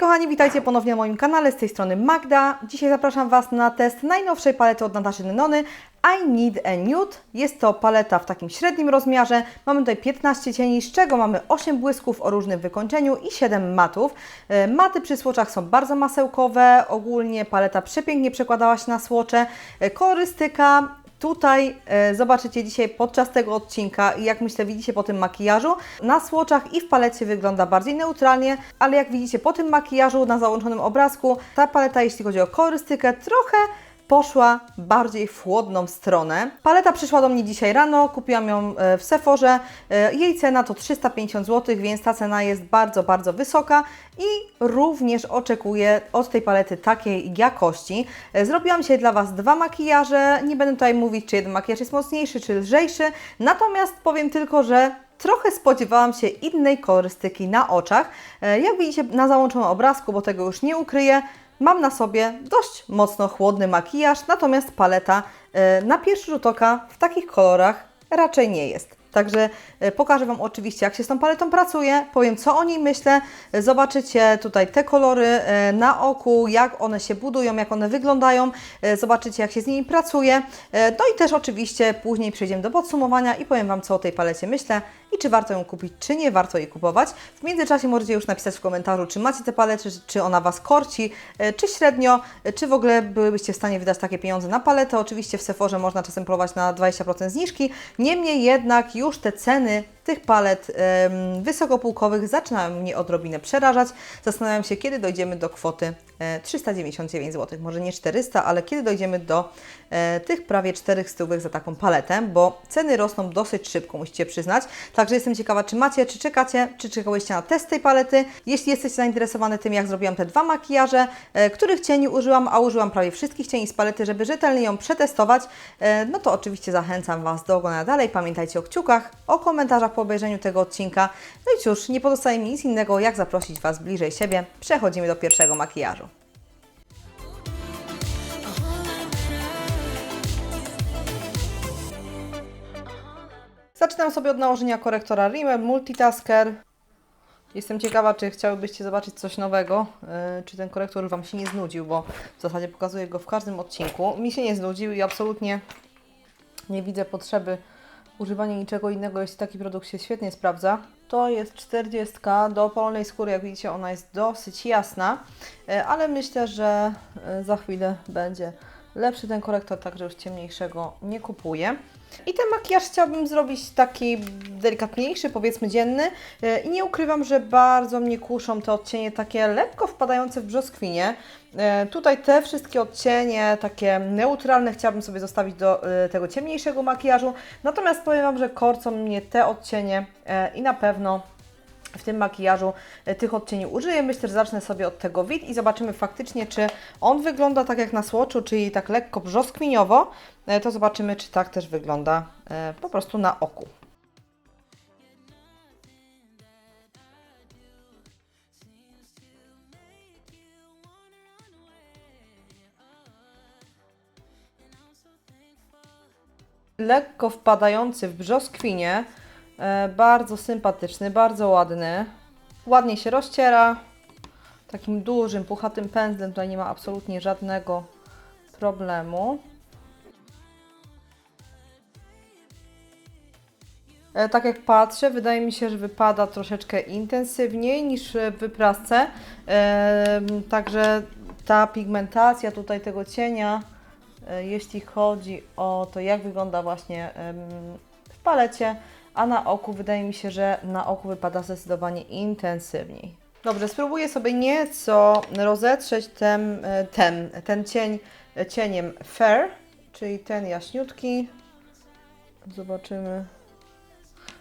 kochani, witajcie ponownie na moim kanale, z tej strony Magda. Dzisiaj zapraszam Was na test najnowszej palety od Nataszy Nynony I Need a Nude. Jest to paleta w takim średnim rozmiarze. Mamy tutaj 15 cieni, z czego mamy 8 błysków o różnym wykończeniu i 7 matów. E, Maty przy słoczach są bardzo masełkowe, ogólnie paleta przepięknie przekładała się na słocze. E, Kolorystyka Tutaj e, zobaczycie dzisiaj podczas tego odcinka jak myślę widzicie po tym makijażu, na słoczach i w palecie wygląda bardziej neutralnie, ale jak widzicie po tym makijażu na załączonym obrazku, ta paleta jeśli chodzi o kolorystykę trochę poszła bardziej w chłodną stronę. Paleta przyszła do mnie dzisiaj rano, kupiłam ją e, w Sephorze. E, Jej cena to 350 zł, więc ta cena jest bardzo, bardzo wysoka i również oczekuję od tej palety takiej jakości. E, Zrobiłam dzisiaj dla Was dwa makijaże. Nie będę tutaj mówić, czy jeden makijaż jest mocniejszy, czy lżejszy, natomiast powiem tylko, że trochę spodziewałam się innej kolorystyki na oczach. Jak widzicie na załączonym obrazku, bo tego już nie ukryję, mam na sobie dość mocno chłodny makijaż, natomiast paleta e, na pierwszy rzut oka w takich kolorach raczej nie jest. Także e, pokażę Wam oczywiście, jak się z tą paletą pracuje, powiem co o niej myślę, zobaczycie tutaj te kolory e, na oku, jak one się budują, jak one wyglądają, E, zobaczycie jak się z nimi pracuje, no i też oczywiście później przejdziemy do podsumowania i powiem Wam co o tej palecie myślę i czy warto ją kupić, czy nie warto jej kupować. W międzyczasie możecie już napisać w komentarzu, czy macie tę paletę, czy, ona Was korci, czy średnio, czy w ogóle byłybyście w stanie wydać takie pieniądze na paletę. Oczywiście w Sephorze można czasem próbować na 20% zniżki, niemniej jednak już te ceny tych palet em, wysokopółkowych zaczynają mnie odrobinę przerażać. Zastanawiam się, kiedy dojdziemy do kwoty e, 399 zł. Może nie 400, ale kiedy dojdziemy do e, tych prawie 400 stówek za taką paletę, bo ceny rosną dosyć szybko, musicie przyznać. Także jestem ciekawa, czy macie, czy czekacie, czy czekałyście na test tej palety. Jeśli jesteście zainteresowane tym, jak zrobiłam te dwa makijaże, e, których cieni użyłam, a użyłam prawie wszystkich cieni z palety, żeby rzetelnie ją przetestować, e, no to oczywiście zachęcam Was do oglądania dalej. Pamiętajcie o kciukach, o komentarzach po obejrzeniu tego odcinka. No i cóż, nie pozostaje mi nic innego, jak zaprosić Was bliżej siebie. Przechodzimy do pierwszego makijażu. Zaczynam sobie od nałożenia korektora Rimmel Multitasker. Jestem ciekawa, czy chciałybyście zobaczyć coś nowego, yy, czy ten korektor Wam się nie znudził, bo w zasadzie pokazuję go w każdym odcinku. Mi się nie znudził i absolutnie nie widzę potrzeby używania niczego innego, jeśli taki produkt się świetnie sprawdza. To jest 40 do opalonej skóry, jak widzicie ona jest dosyć jasna, yy, ale myślę, że yy, za chwilę będzie lepszy ten korektor, także już ciemniejszego nie kupuję. I ten makijaż chciałabym zrobić taki delikatniejszy, powiedzmy dzienny. E, I nie ukrywam, że bardzo mnie kuszą te odcienie takie lekko wpadające w brzoskwinie. E, Tutaj te wszystkie odcienie takie neutralne chciałabym sobie zostawić do e, tego ciemniejszego makijażu. Natomiast powiem Wam, że korcą mnie te odcienie i na pewno w tym makijażu e, tych odcieni użyję. Myślę, że zacznę sobie od tego wid i zobaczymy faktycznie, czy on wygląda tak jak na słoczu, czyli tak lekko brzoskwiniowo. E, To zobaczymy, czy tak też wygląda e, po prostu na oku. Lekko wpadający w brzoskwinie, bardzo sympatyczny, bardzo ładny. Ładnie się rozciera. Takim dużym, puchatym pędzlem tutaj nie ma absolutnie żadnego problemu. E, Tak jak patrzę, wydaje mi się, że wypada troszeczkę intensywniej niż w wyprasce. E, Także ta pigmentacja tutaj tego cienia, e, jeśli chodzi o to, jak wygląda właśnie w palecie, a na oku wydaje mi się, że na oku wypada zdecydowanie intensywniej. Dobrze, spróbuję sobie nieco rozetrzeć ten, e, ten, ten cień e, cieniem Fair, czyli ten jaśniutki. Zobaczymy.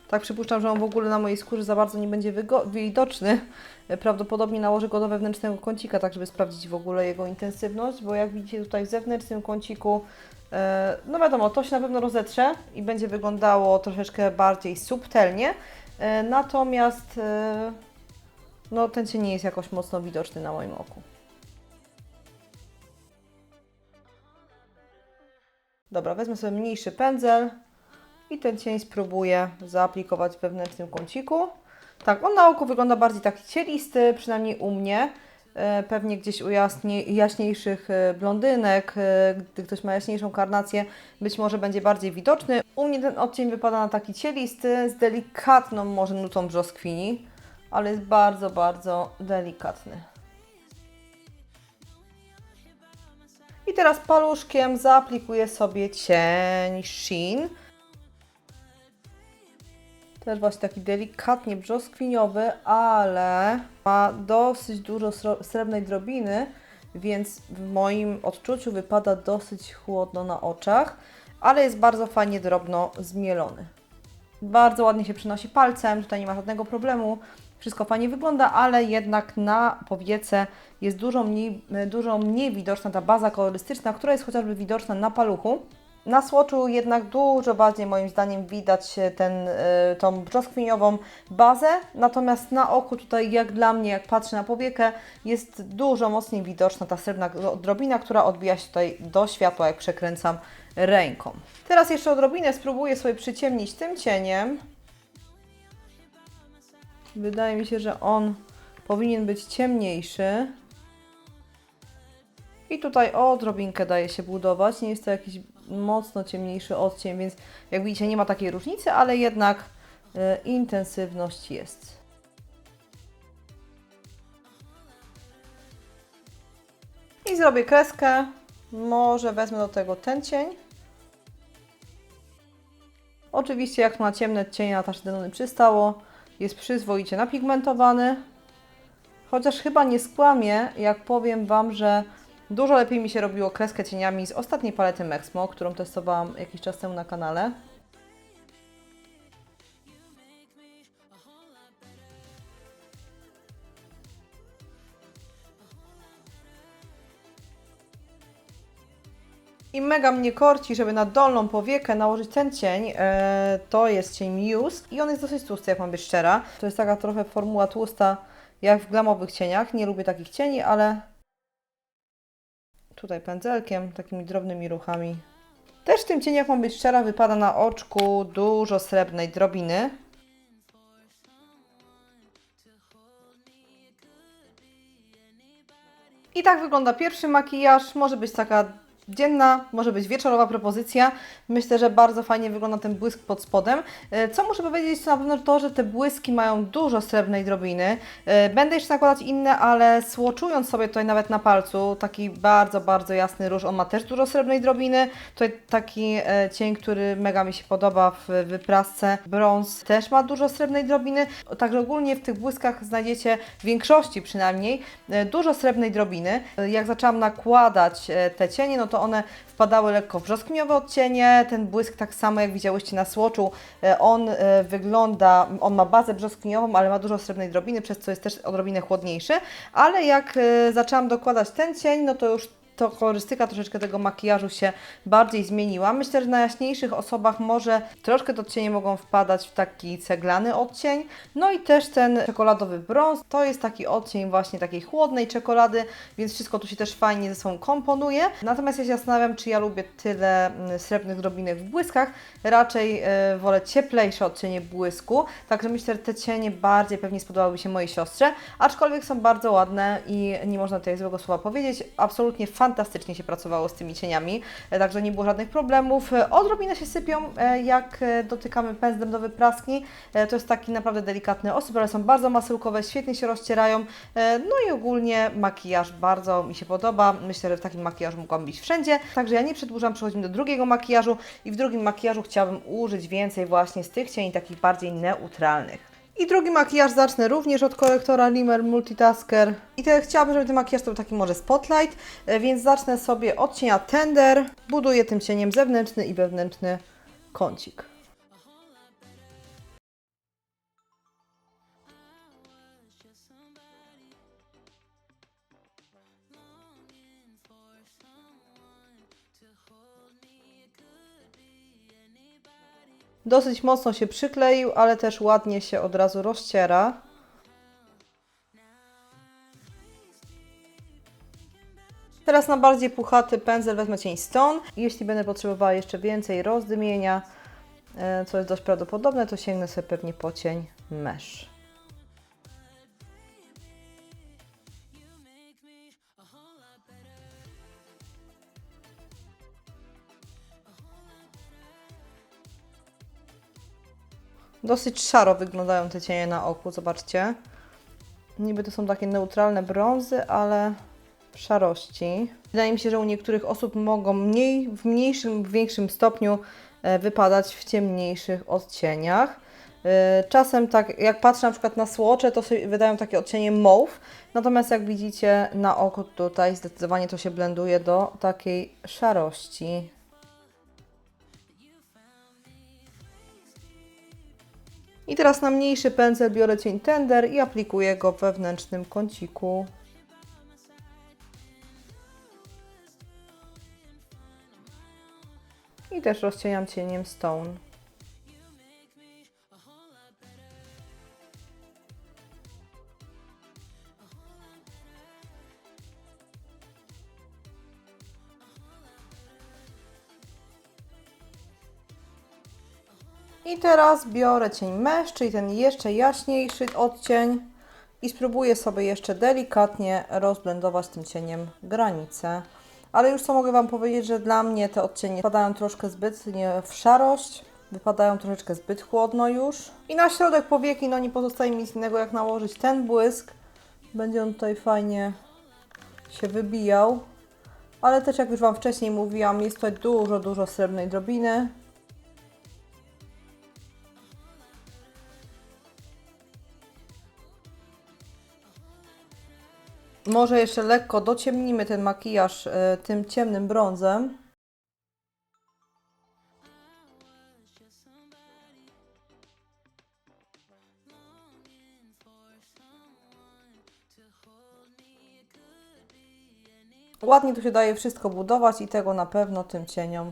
Tak przypuszczam, że on w ogóle na mojej skórze za bardzo nie będzie widoczny. Prawdopodobnie nałożę go do wewnętrznego kącika, tak żeby sprawdzić w ogóle jego intensywność, bo jak widzicie tutaj w zewnętrznym kąciku, e, no wiadomo, to się na pewno rozetrze i będzie wyglądało troszeczkę bardziej subtelnie, e, natomiast e, no, ten cień nie jest jakoś mocno widoczny na moim oku. Dobra, wezmę sobie mniejszy pędzel i ten cień spróbuję zaaplikować w wewnętrznym kąciku. Tak, on na oko wygląda bardziej taki cielisty, przynajmniej u mnie. e, pewnie gdzieś u jaśnie, jaśniejszych e, blondynek, e, gdy ktoś ma jaśniejszą karnację, być może będzie bardziej widoczny. U mnie ten odcień wypada na taki cielisty, z delikatną może nutą brzoskwini, ale jest bardzo, bardzo delikatny. I teraz paluszkiem zaaplikuję sobie cień Sheen. Też właśnie taki delikatnie brzoskwiniowy, ale ma dosyć dużo srebrnej drobiny, więc w moim odczuciu wypada dosyć chłodno na oczach, ale jest bardzo fajnie drobno zmielony. Bardzo ładnie się przynosi palcem, tutaj nie ma żadnego problemu. Wszystko fajnie wygląda, ale jednak na powiece jest dużo mniej, dużo mniej widoczna ta baza kolorystyczna, która jest chociażby widoczna na paluchu. Na słoczu jednak dużo bardziej moim zdaniem widać ten, y, tą brzoskwiniową bazę, natomiast na oku tutaj jak dla mnie, jak patrzę na powiekę, jest dużo mocniej widoczna ta srebrna drobina, która odbija się tutaj do światła, jak przekręcam ręką. Teraz jeszcze odrobinę spróbuję sobie przyciemnić tym cieniem. Wydaje mi się, że on powinien być ciemniejszy. I tutaj odrobinkę daje się budować. Nie jest to jakiś mocno ciemniejszy odcień, więc jak widzicie nie ma takiej różnicy, ale jednak y, intensywność jest. I zrobię kreskę. Może wezmę do tego ten cień. Oczywiście jak na ciemne cienie na nasze denony przystało, jest przyzwoicie napigmentowany. Chociaż chyba nie skłamię, jak powiem Wam, że dużo lepiej mi się robiło kreskę cieniami z ostatniej palety Mexmo, którą testowałam jakiś czas temu na kanale. I mega mnie korci, żeby na dolną powiekę nałożyć ten cień. E, to jest cień Muse i on jest dosyć tłusty, jak mam być szczera. To jest taka trochę formuła tłusta, jak w glamowych cieniach. Nie lubię takich cieni, ale tutaj pędzelkiem, takimi drobnymi ruchami. Też tym cieniu, jak mam być szczera, wypada na oczku dużo srebrnej drobiny. I tak wygląda pierwszy makijaż. Może być taka dzienna, może być wieczorowa propozycja. Myślę, że bardzo fajnie wygląda ten błysk pod spodem. E, Co muszę powiedzieć, to na pewno to, że te błyski mają dużo srebrnej drobiny. E, Będę jeszcze nakładać inne, ale słoczując sobie tutaj nawet na palcu, taki bardzo, bardzo jasny róż, on ma też dużo srebrnej drobiny. Tutaj taki e, cień, który mega mi się podoba w wyprasce. Brąz też ma dużo srebrnej drobiny. Także ogólnie w tych błyskach znajdziecie w większości przynajmniej dużo srebrnej drobiny. Jak zaczęłam nakładać te cienie, no to one wpadały lekko w brzoskwiniowe odcienie. Ten błysk tak samo jak widziałyście na słoczu, e, on e, wygląda, on ma bazę brzoskwiniową, ale ma dużo srebrnej drobiny, przez co jest też odrobinę chłodniejszy. Ale jak e, zaczęłam dokładać ten cień, no to już to kolorystyka troszeczkę tego makijażu się bardziej zmieniła. Myślę, że na jaśniejszych osobach może troszkę te odcienie mogą wpadać w taki ceglany odcień. No i też ten czekoladowy brąz, to jest taki odcień właśnie takiej chłodnej czekolady, więc wszystko tu się też fajnie ze sobą komponuje. Natomiast ja się zastanawiam, czy ja lubię tyle mm, srebrnych drobinek w błyskach. Raczej e, wolę cieplejsze odcienie błysku, także myślę, że te cienie bardziej pewnie spodobałyby się mojej siostrze, aczkolwiek są bardzo ładne i nie można tutaj złego słowa powiedzieć. Absolutnie fantastycznie się pracowało z tymi cieniami, e, także nie było żadnych problemów. E, Odrobinę się sypią, e, jak dotykamy pędzlem do wypraski. To jest taki naprawdę delikatny osób, ale są bardzo masełkowe, świetnie się rozcierają. No i ogólnie makijaż bardzo mi się podoba. Myślę, że w takim makijażu mogłam być wszędzie. Także ja nie przedłużam, przechodzimy do drugiego makijażu i w drugim makijażu chciałabym użyć więcej właśnie z tych cieni takich bardziej neutralnych. I drugi makijaż zacznę również od korektora Limmer Multitasker. I te, chciałabym, żeby ten makijaż to był taki może spotlight, e, więc zacznę sobie od cienia Tender. Buduję tym cieniem zewnętrzny i wewnętrzny kącik. Dosyć mocno się przykleił, ale też ładnie się od razu rozciera. Teraz na bardziej puchaty pędzel wezmę cień Stone. Jeśli będę potrzebowała jeszcze więcej rozdymienia, e, co jest dość prawdopodobne, to sięgnę sobie pewnie po cień Mesh. Dosyć szaro wyglądają te cienie na oku, zobaczcie. Niby to są takie neutralne brązy, ale w szarości. Wydaje mi się, że u niektórych osób mogą mniej, w mniejszym lub większym stopniu e, wypadać w ciemniejszych odcieniach. E, Czasem tak, jak patrzę na przykład na słocze, to wydają takie odcienie mauve, natomiast jak widzicie na oko tutaj zdecydowanie to się blenduje do takiej szarości. I teraz na mniejszy pędzel biorę cień tender i aplikuję go wewnętrznym kąciku. I też rozcieniam cieniem stone. I teraz biorę cień mesh, ten jeszcze jaśniejszy odcień i spróbuję sobie jeszcze delikatnie rozblendować tym cieniem granice. Ale już co mogę Wam powiedzieć, że dla mnie te odcienie wypadają troszkę zbytnie w szarość, wypadają troszeczkę zbyt chłodno już. I na środek powieki no nie pozostaje mi nic innego jak nałożyć ten błysk. Będzie on tutaj fajnie się wybijał. Ale też jak już Wam wcześniej mówiłam, jest tutaj dużo, dużo srebrnej drobiny. Może jeszcze lekko dociemnimy ten makijaż e, tym ciemnym brązem. Ładnie tu się daje wszystko budować i tego na pewno tym cieniom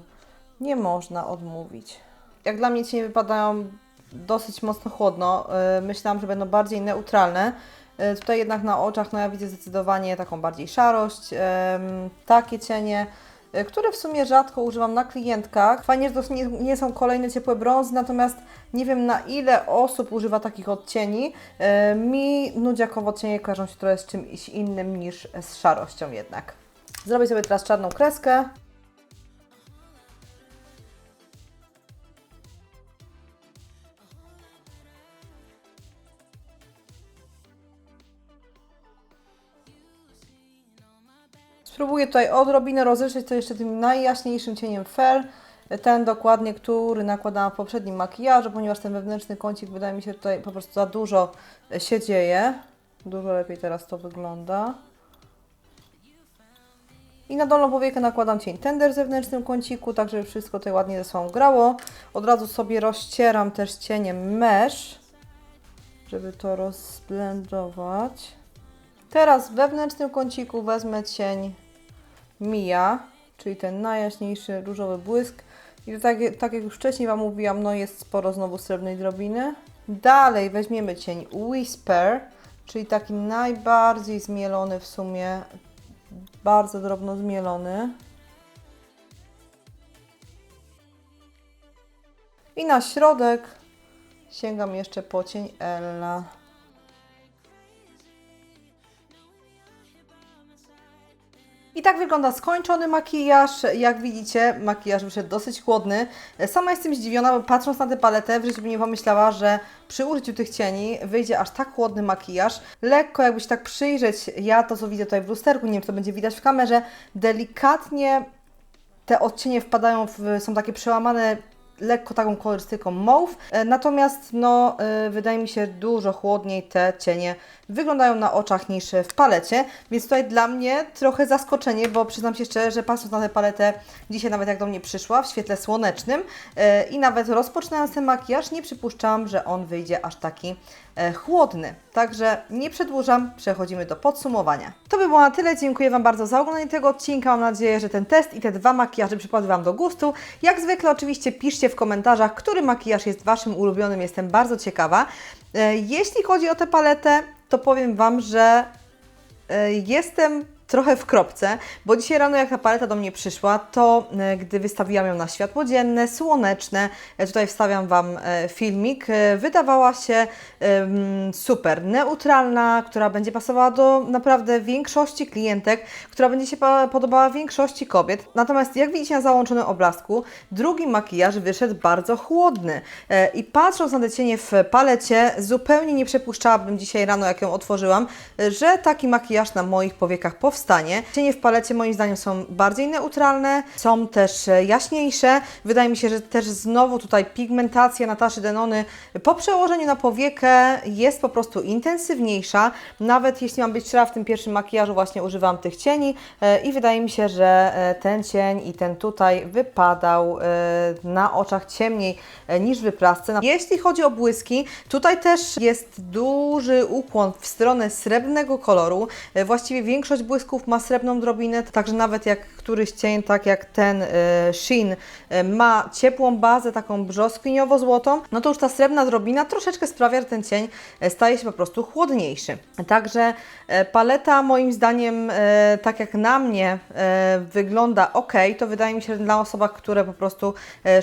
nie można odmówić. Jak dla mnie cienie wypadają dosyć mocno chłodno. Yy, Myślałam, że będą bardziej neutralne. Yy, Tutaj jednak na oczach no ja widzę zdecydowanie taką bardziej szarość. Takie cienie, yy, które w sumie rzadko używam na klientkach. Fajnie, że to nie, są kolejne ciepłe brązy, natomiast nie wiem na ile osób używa takich odcieni. Yy, Mi nudziakowo odcienie kojarzą się trochę z czymś innym niż z szarością jednak. Zrobię sobie teraz czarną kreskę. Spróbuję tutaj odrobinę rozeszczeć to jeszcze tym najjaśniejszym cieniem Fair. Ten dokładnie, który nakładałam w poprzednim makijażu, ponieważ ten wewnętrzny kącik wydaje mi się tutaj po prostu za dużo się dzieje. Dużo lepiej teraz to wygląda. I na dolną powiekę nakładam cień tender w zewnętrznym kąciku, tak żeby wszystko tutaj ładnie ze sobą grało. Od razu sobie rozcieram też cieniem mesh, żeby to rozblendować. Teraz w wewnętrznym kąciku wezmę cień Mia, czyli ten najjaśniejszy różowy błysk. I tak, tak jak już wcześniej Wam mówiłam, no jest sporo znowu srebrnej drobiny. Dalej weźmiemy cień Whisper, czyli taki najbardziej zmielony w sumie, bardzo drobno zmielony. I na środek sięgam jeszcze po cień Ella. I tak wygląda skończony makijaż. Jak widzicie, makijaż wyszedł dosyć chłodny. Sama jestem zdziwiona, bo patrząc na tę paletę, w życiu bym nie pomyślała, że przy użyciu tych cieni wyjdzie aż tak chłodny makijaż. Lekko, jakby się tak przyjrzeć, ja to co widzę tutaj w lusterku, nie wiem, czy to będzie widać w kamerze, delikatnie te odcienie wpadają w, są takie przełamane lekko taką kolorystyką mauve, E, natomiast no, e, wydaje mi się dużo chłodniej te cienie wyglądają na oczach niż w palecie, więc tutaj dla mnie trochę zaskoczenie, bo przyznam się szczerze, że patrząc na tę paletę dzisiaj nawet jak do mnie przyszła w świetle słonecznym e, i nawet rozpoczynając ten makijaż nie przypuszczałam, że on wyjdzie aż taki chłodny. Także nie przedłużam, przechodzimy do podsumowania. To by było na tyle. Dziękuję Wam bardzo za oglądanie tego odcinka. Mam nadzieję, że ten test i te dwa makijaże przypadły Wam do gustu. Jak zwykle oczywiście piszcie w komentarzach, który makijaż jest Waszym ulubionym. Jestem bardzo ciekawa. E, Jeśli chodzi o tę paletę, to powiem Wam, że e, jestem trochę w kropce, bo dzisiaj rano jak ta paleta do mnie przyszła, to e, gdy wystawiłam ją na światło dzienne, słoneczne, e, tutaj wstawiam Wam e, filmik, wydawała się super, neutralna, która będzie pasowała do naprawdę większości klientek, która będzie się podobała większości kobiet. Natomiast jak widzicie na załączonym obrazku, drugi makijaż wyszedł bardzo chłodny i patrząc na te cienie w palecie, zupełnie nie przypuszczałabym dzisiaj rano, jak ją otworzyłam, że taki makijaż na moich powiekach powstanie. Cienie w palecie moim zdaniem są bardziej neutralne, są też e, jaśniejsze. Wydaje mi się, że też znowu tutaj pigmentacja Nataszy Denony po przełożeniu na powiekę jest po prostu intensywniejsza. Nawet jeśli mam być szczera, w tym pierwszym makijażu właśnie używam tych cieni e, i wydaje mi się, że e, ten cień i ten tutaj wypadał na oczach ciemniej niż w wyprasce. Jeśli chodzi o błyski, tutaj też jest duży ukłon w stronę srebrnego koloru. Właściwie większość błysków ma srebrną drobinę, także nawet jak któryś cień, tak jak ten e, Sheen, e, ma ciepłą bazę, taką brzoskwiniowo-złotą, no to już ta srebrna drobina troszeczkę sprawia, że ten cień e, staje się po prostu chłodniejszy. Także paleta moim zdaniem, tak jak na mnie wygląda ok, to wydaje mi się, że dla osób, które po prostu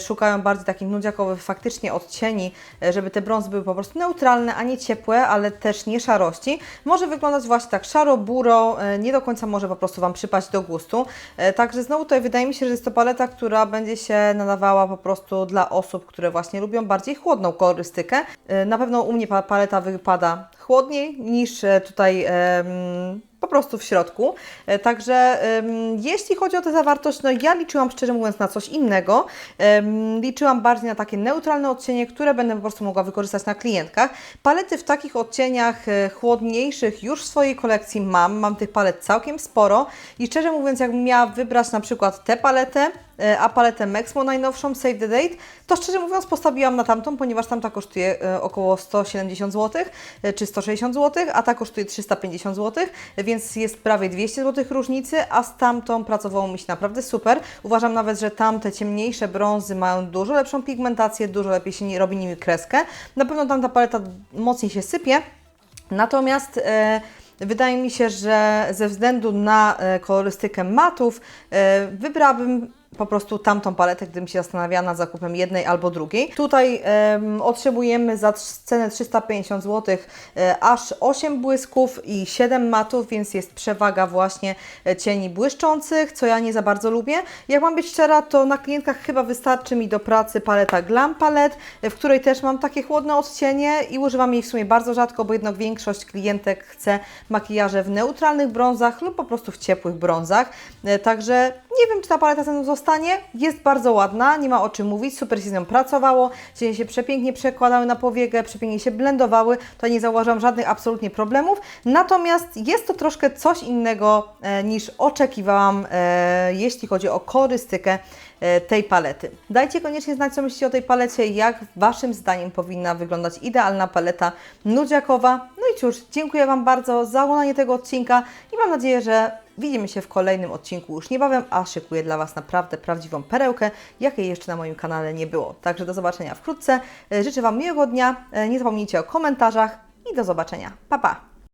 szukają bardziej takich nudziakowych faktycznie odcieni, żeby te brązy były po prostu neutralne, a nie ciepłe, ale też nie szarości, może wyglądać właśnie tak szaro-buro, e, nie do końca może po prostu Wam przypaść do gustu. E, Także znowu tutaj wydaje mi się, że jest to paleta, która będzie się nadawała po prostu dla osób, które właśnie lubią bardziej chłodną kolorystykę. E, Na pewno u mnie pa- paleta wypada chłodniej niż e, tutaj po prostu w środku. E, Także jeśli chodzi o tę zawartość, no ja liczyłam szczerze mówiąc na coś innego. Liczyłam bardziej na takie neutralne odcienie, które będę po prostu mogła wykorzystać na klientkach. Palety w takich odcieniach e, chłodniejszych już w swojej kolekcji mam. Mam tych palet całkiem sporo i szczerze mówiąc, jakbym miała wybrać na przykład tę paletę, a paletę Mexmo najnowszą Save the Date, to szczerze mówiąc postawiłam na tamtą, ponieważ tamta kosztuje e, około 170 zł e, czy 160 zł, a ta kosztuje 350 zł, więc jest prawie 200 zł różnicy, a z tamtą pracowało mi się naprawdę super. Uważam nawet, że tamte ciemniejsze brązy mają dużo lepszą pigmentację, dużo lepiej się robi nimi kreskę. Na pewno tamta paleta mocniej się sypie, Natomiast e, wydaje mi się, że ze względu na e, kolorystykę matów e, wybrałabym po prostu tamtą paletę, gdybym się zastanawiała nad zakupem jednej albo drugiej. Tutaj em, otrzymujemy za cenę 350 zł e, aż 8 błysków i 7 matów, więc jest przewaga właśnie e, cieni błyszczących, co ja nie za bardzo lubię. Jak mam być szczera, to na klientkach chyba wystarczy mi do pracy paleta Glam Palette, e, w której też mam takie chłodne odcienie i używam jej w sumie bardzo rzadko, bo jednak większość klientek chce makijaże w neutralnych brązach lub po prostu w ciepłych brązach. E, Także nie wiem, czy ta paleta ze mną zostanie. Jest bardzo ładna, nie ma o czym mówić, super się z nią pracowało, cienie się przepięknie przekładały na powiegę, przepięknie się blendowały, to nie zauważyłam żadnych absolutnie problemów. Natomiast jest to troszkę coś innego e, niż oczekiwałam, e, jeśli chodzi o kolorystykę e, tej palety. Dajcie koniecznie znać, co myślicie o tej palecie, jak Waszym zdaniem powinna wyglądać idealna paleta nudziakowa. No i cóż, dziękuję Wam bardzo za oglądanie tego odcinka i mam nadzieję, że widzimy się w kolejnym odcinku już niebawem, a szykuję dla Was naprawdę prawdziwą perełkę, jakiej jeszcze na moim kanale nie było. Także do zobaczenia wkrótce. E, Życzę Wam miłego dnia, e, nie zapomnijcie o komentarzach i do zobaczenia. Pa, pa!